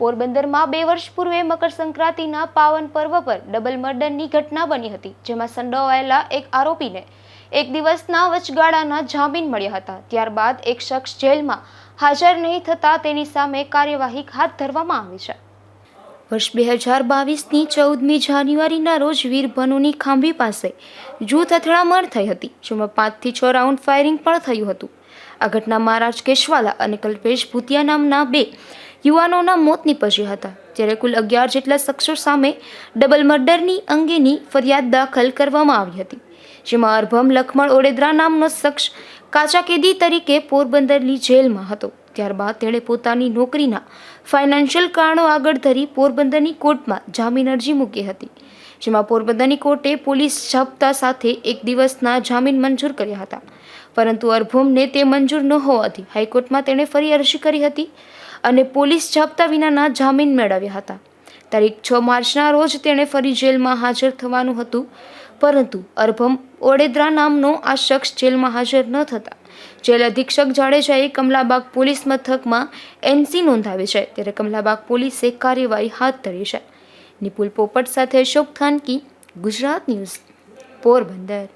પોરબંદરમાં બે વર્ષ પૂર્વે મકર સંક્રાંતિના પાવન પર્વ પર ડબલ મર્ડરની ઘટના બની હતી, જેમાં સંડોવાયેલા એક આરોપીને એક દિવસના વચગાળાના જામીન મળ્યા હતા. ત્યારબાદ એક શખ્સ જેલમાં હાજર નહીં થતાં તેની સામે કાર્યવાહી હાથ ધરવામાં આવી છે. વર્ષ બે હજાર બાવીસની ચૌદમી જાન્યુઆરીના રોજ વીરભનુની ખાંભી પાસે જૂથ અથડામણ થઈ હતી, જેમાં પાંચથી છ રાઉન્ડ ફાયરિંગ પણ થયું હતું. આ ઘટના મહારાજ કેશવાલા અને કલ્પેશ ભૂતિયા નામના બે યુવાનોના મોત નીપજ્યા હતા, જ્યારે કુલ અગિયાર જેટલા શખ્સો સામે ડબલ મર્ડરની અંગેની ફરિયાદ દાખલ કરવામાં આવી હતી, જેમાં અર્ભમ લખમણ ઓડેદરા નામનો શખ્સ કાચા કેદી તરીકે પોરબંદરની જેલમાં હતો. ત્યારબાદ તેણે પોતાની નોકરીના ફાઇનાન્શિયલ કારણો આગળ ધરી પોરબંદરની કોર્ટમાં જામીન અરજી મૂકી હતી. જેમાં પોરબંદરની કોર્ટે પોલીસ જપ્તા સાથે એક દિવસના જામીન મંજૂર કર્યા હતા. પરંતુ અરભોમને તે મંજૂર ન હોવાથી હાઈકોર્ટમાં તેણે ફરી અરજી કરી હતી અને પોલીસ જપ્તા વિનાના જામીન મેળવ્યા હતા. તારીખ છ માર્ચના રોજ તેણે ફરી જેલમાં હાજર થવાનું હતું, પરંતુ અરભમ ઓડેદરા નામનો આ શખ્સ જેલમાં હાજર ન થતા. જેલ અધિક્ષક જાડેજાએ કમલાબાગ પોલીસ મથકમાં એનસી નોંધાવી છે, ત્યારે કમલાબાગ પોલીસે કાર્યવાહી હાથ ધરી છે. નિપુલ પોપટ સાથે અશોક થાનકી ગુજરાત ન્યૂઝ પોરબંદર.